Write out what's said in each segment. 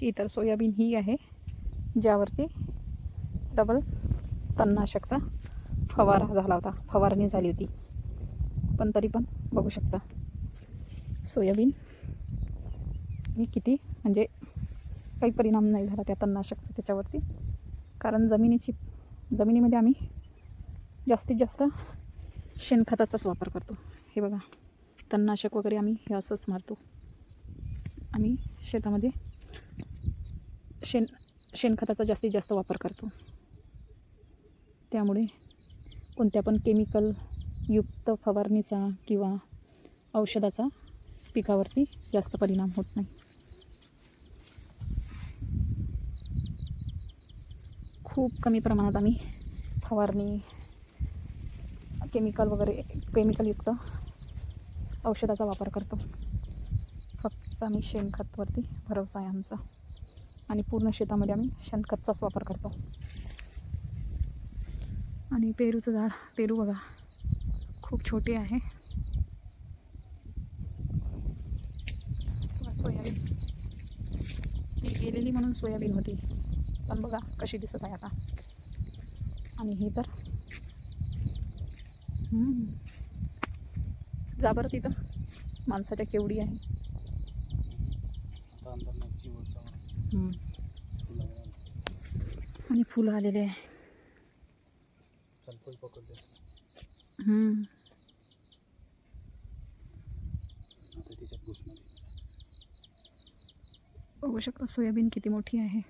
ही तर सोयाबीन ही आहे ज्यावरती डबल तणनाशकचा फवारा झाला होता. फवारणी झाली होती. पण तरी पण बघू शकता सोयाबीन मी किती म्हणजे काही परिणाम नाही झाला त्या तणनाशकचा त्याच्यावरती. कारण जमिनीची जमिनीमध्ये आम्ही जास्तीत जास्त शेणखताचाच वापर करतो. हे बघा तणनाशक वगैरे आम्ही हे असंच मारतो. आम्ही शेतामध्ये शेण शेणखताचा जास्तीत जास्त वापर करतो. त्यामुळे कोणत्या पण केमिकल युक्त फवारणीचा किंवा औषधाचा पिकावरती जास्त परिणाम होत नाही. खूप कमी प्रमाणात आम्ही फवारणी केमिकल वगैरे केमिकलयुक्त औषधाचा वापर करतो. फक्त आम्ही शेणखतवरती भरोसा आहे आमचा. आणि पूर्ण शेतामध्ये आम्ही शेणखतचाच वापर करतो. आणि पेरूचं झाड पेरू बघा खूप छोटे आहे. सोयाबीन. ती गेलेली म्हणून सोयाबीन होती. पण बघा कशी दिसत आहे आता. आणि ही तर जाबर जा बरं तिथं. माणसाच्या केवडी आहे आता अंदर नक्की वरचा हम्म. फुलं आणि फुलं आलेले आहे. बघू शकता सोयाबीन किती मोठी आहे.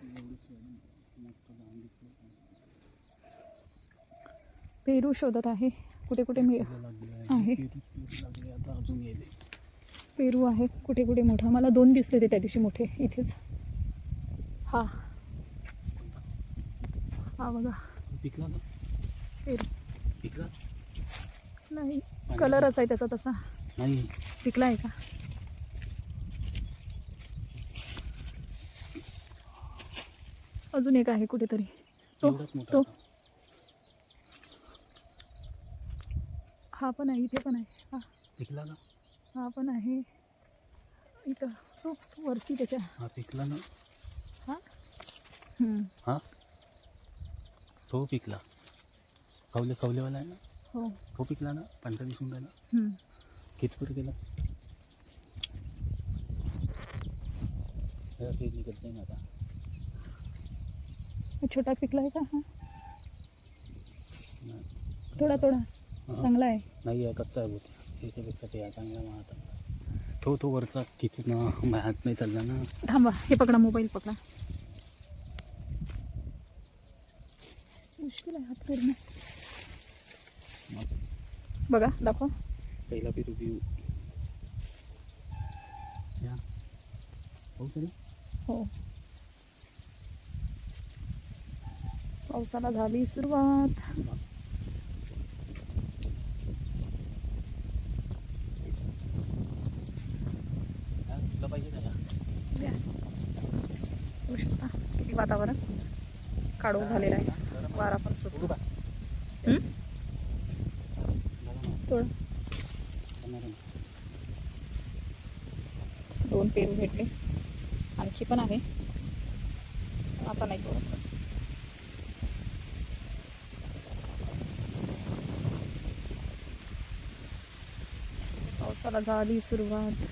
पेरू शोधत आहे. कुठे कुठे मी आहे. पेरू- आहे. कुठे कुठे मोठा. मला दोन दिसले होते त्या दिवशी मोठे. इथेच. हा. हा बघा. पिकला ना पिकला? नाही. कलरच आहे त्याचा तसा. नाही. पिकला आहे का? अजून एक आहे कुठेतरी. तो तो. हा पण आहे इथे पण आहे. हा. पिकला ना हा पण आहे. इथं. तो वरती त्याच्या. हा पिकला ना. हा? हा? तो पिकला. कवले कवलेवाला आहे ना? हो. तो पिकला ना? पांढरा दिसून राहिला. हम्म. कितपूर गेला? निघत जाईन आता. छोटा पिकला आहे का? हा. थोडा थोडा. हा. चांगला आहे. नाही आहे कच्चा आहे होती ह्याच्यापेक्षा ते चांगला मग आता तो तो वरचा किचन माझ्या हात नाही चालला ना. थांबा हे पकडा मोबाईल पकडा. मुश्किल आहे हात पूर्ण बघा दाखवा. पहिला पेरू पिऊ या. हो तरी हो. पावसाला झाली सुरुवात. पाहिजे शकता किती वातावरण? काळोख झालेलं आहे. वारा पण ना, थोडं. दोन पेरू भेटले. आणखी पण आहे. आता नाही तोडत. पावसाला झाली सुरुवात.